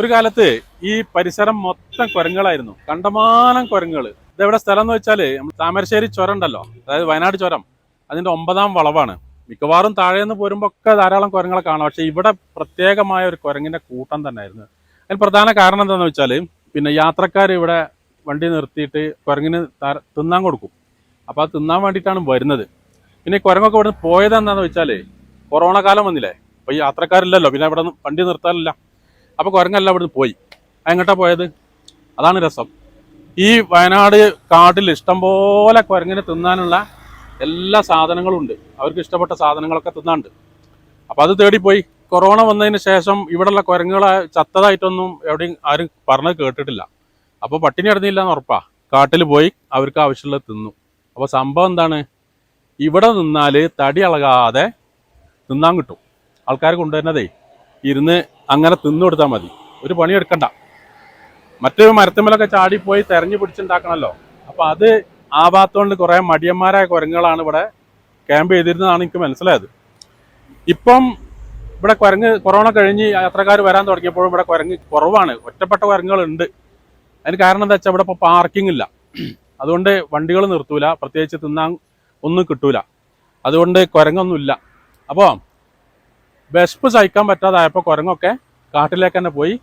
ഒരു കാലത്ത് ഈ പരിസരം മൊത്തം കുരങ്ങളായിരുന്നു കണ്ടമാനം കുരങ്ങൾ ഇതെവിടെ സ്ഥലം എന്ന് നമ്മൾ താമരശ്ശേരി ചുരം ഉണ്ടല്ലോ. അതായത് വയനാട് ചുരം. അതിന്റെ ഒമ്പതാം വളവാണ്. മിക്കവാറും താഴേന്ന് നിന്ന് പോരുമ്പോ ഒക്കെ ധാരാളം കുരങ്ങളെ കാണാം. പക്ഷെ ഇവിടെ പ്രത്യേകമായ ഒരു കുരങ്ങിന്റെ കൂട്ടം തന്നെയായിരുന്നു. അതിന് പ്രധാന കാരണം എന്താണെന്ന് വെച്ചാൽ പിന്നെ യാത്രക്കാർ ഇവിടെ വണ്ടി നിർത്തിയിട്ട് കുരങ്ങിന് തിന്നാൻ കൊടുക്കും. അപ്പൊ അത് തിന്നാൻ വേണ്ടിയിട്ടാണ് വരുന്നത്. പിന്നെ കുരങ്ങൊക്കെ ഇവിടെ പോയത് എന്താണെന്ന് വെച്ചാൽ കൊറോണ കാലം വന്നില്ലേ? അപ്പൊ ഈ യാത്രക്കാരില്ലല്ലോ. പിന്നെ ഇവിടെ നിന്ന് വണ്ടി നിർത്താനില്ല. അപ്പൊ കുരങ്ങല്ല അവിടുന്ന് പോയി. എങ്ങോട്ടാ പോയത്? അതാണ് രസം. ഈ വയനാട് കാട്ടിൽ ഇഷ്ടംപോലെ കുരങ്ങിനെ തിന്നാനുള്ള എല്ലാ സാധനങ്ങളും ഉണ്ട്. അവർക്ക് ഇഷ്ടപ്പെട്ട സാധനങ്ങളൊക്കെ തിന്നാണ്ട് അപ്പൊ അത് തേടിപ്പോയി. കൊറോണ വന്നതിന് ശേഷം ഇവിടെയുള്ള കുരങ്ങുകളെ ചത്തതായിട്ടൊന്നും എവിടെയും ആരും പറഞ്ഞത് കേട്ടിട്ടില്ല. അപ്പൊ പട്ടിണി കിടന്നില്ല എന്ന് ഉറപ്പാ. കാട്ടിൽ പോയി അവർക്ക് ആവശ്യമുള്ളത് തിന്നു. അപ്പൊ സംഭവം എന്താണ്? ഇവിടെ നിന്നാൽ തടി ഇളകാതെ തിന്നാൻ കിട്ടും. ആൾക്കാർ കൊണ്ടുവരുന്നതേ ഇരുന്ന് അങ്ങനെ തിന്നു കൊടുത്താൽ മതി. ഒരു പണി എടുക്കണ്ട മറ്റൊരു മരത്തുമ്മലൊക്കെ ചാടിപ്പോയി തെരഞ്ഞു പിടിച്ചുണ്ടാക്കണമല്ലോ അപ്പോൾ അത് ആവാത്തതുകൊണ്ട് കുറേ മടിയന്മാരായ കുരങ്ങുകളാണ് ഇവിടെ ക്യാമ്പ് ചെയ്തിരുന്നതാണ് എനിക്ക് മനസ്സിലായത്. ഇപ്പം ഇവിടെ കുരങ്ങ് കൊറോണ കഴിഞ്ഞ് യാത്രക്കാർ വരാൻ തുടങ്ങിയപ്പോഴും ഇവിടെ കുരങ്ങ് കുറവാണ്. ഒറ്റപ്പെട്ട കുരങ്ങുകളുണ്ട്. അതിന് കാരണം എന്താ വെച്ചാൽ ഇവിടെ ഇപ്പോൾ പാർക്കിംഗ് ഇല്ല. അതുകൊണ്ട് വണ്ടികൾ നിർത്തൂല. പ്രത്യേകിച്ച് തിന്നാൻ ഒന്നും കിട്ടൂല. അതുകൊണ്ട് കുരങ്ങൊന്നുമില്ല. അപ്പോൾ വിശപ്പ് സഹിക്കാൻ പറ്റാതായപ്പോൾ കുരങ്ങൊക്കെ കാട്ടിലേക്ക് തന്നെ പോയി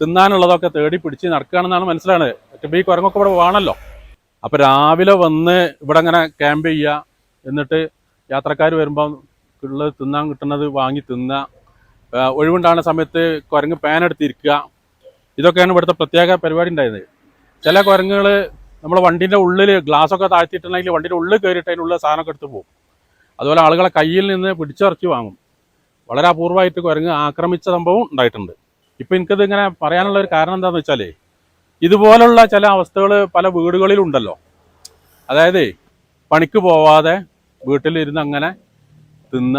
തിന്നാനുള്ളതൊക്കെ തേടി പിടിച്ച് നടക്കുകയാണെന്നാണ് മനസ്സിലായത്. മറ്റേ ഈ കുരങ്ങൊക്കെ ഇവിടെ വേണമല്ലോ അപ്പം രാവിലെ വന്ന് ഇവിടെ അങ്ങനെ ക്യാമ്പ് ചെയ്യുക എന്നിട്ട് യാത്രക്കാർ വരുമ്പോൾ ഉള്ളത് തിന്നാൻ കിട്ടുന്നത് വാങ്ങി തിന്നുക ഒഴിവുണ്ടാകുന്ന സമയത്ത് കുരങ്ങ് പാൻ എടുത്തിരിക്കുക. ഇതൊക്കെയാണ് ഇവിടുത്തെ പ്രത്യേക പരിപാടി ഉണ്ടായത്. ചില കുരങ്ങുകൾ നമ്മൾ വണ്ടീന്റെ ഉള്ളിൽ ഗ്ലാസ് ഒക്കെ താഴ്ത്തിയിട്ടുണ്ടെങ്കിൽ വണ്ടീന്റെ ഉള്ളിൽ കയറിയിട്ട് അതിനുള്ള സാധനമൊക്കെ എടുത്ത് പോകും. അതുപോലെ ആളുകളെ കയ്യിൽ നിന്ന് പിടിച്ചിറച്ചി വാങ്ങും. വളരെ അപൂർവമായിട്ട് കുരങ്ങ് ആക്രമിച്ച സംഭവം ഉണ്ടായിട്ടുണ്ട്. ഇപ്പം എനിക്കത് ഇങ്ങനെ പറയാനുള്ള ഒരു കാരണം എന്താണെന്ന് വെച്ചാലേ ഇതുപോലുള്ള ചില അവസ്ഥകൾ പല വീടുകളിലുണ്ടല്ലോ. അതായത് പണിക്ക് പോവാതെ വീട്ടിലിരുന്ന് അങ്ങനെ തിന്ന.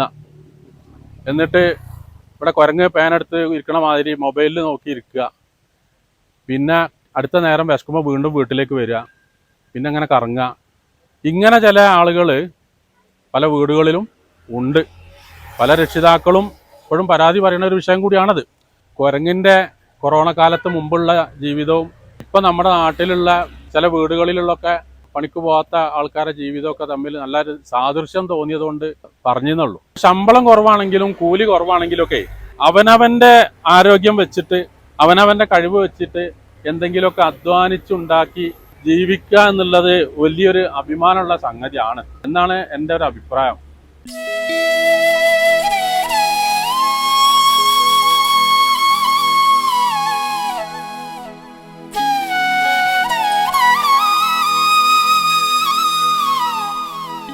എന്നിട്ട് ഇവിടെ കുരങ്ങ് പേനെടുത്ത് ഇരിക്കണ മാതിരി മൊബൈലിൽ നോക്കി ഇരിക്കുക. പിന്നെ അടുത്ത നേരം വിശക്കുമ്പോൾ വീണ്ടും വീട്ടിലേക്ക് വരിക. പിന്നെ അങ്ങനെ കറങ്ങുക. ഇങ്ങനെ ചില ആളുകൾ പല വീടുകളിലും ഉണ്ട്. പല രക്ഷിതാക്കളും ഇപ്പോഴും പരാതി പറയുന്ന ഒരു വിഷയം കൂടിയാണത്. കുരങ്ങിന്റെ കൊറോണ കാലത്ത് മുമ്പുള്ള ജീവിതവും ഇപ്പം നമ്മുടെ നാട്ടിലുള്ള ചില വീടുകളിലുള്ളൊക്കെ പണിക്ക് പോകാത്ത ആൾക്കാരുടെ ജീവിതമൊക്കെ തമ്മിൽ നല്ലൊരു സാദൃശ്യം തോന്നിയതുകൊണ്ട് പറഞ്ഞെന്നുള്ളൂ. ശമ്പളം കുറവാണെങ്കിലും കൂലി കുറവാണെങ്കിലും ഒക്കെ അവനവന്റെ ആരോഗ്യം വെച്ചിട്ട് അവനവന്റെ കഴിവ് വെച്ചിട്ട് എന്തെങ്കിലുമൊക്കെ അധ്വാനിച്ചുണ്ടാക്കി ജീവിക്കുക എന്നുള്ളത് വലിയൊരു അഭിമാനമുള്ള സംഗതിയാണ്. എന്നാണ് എന്റെ ഒരു അഭിപ്രായം.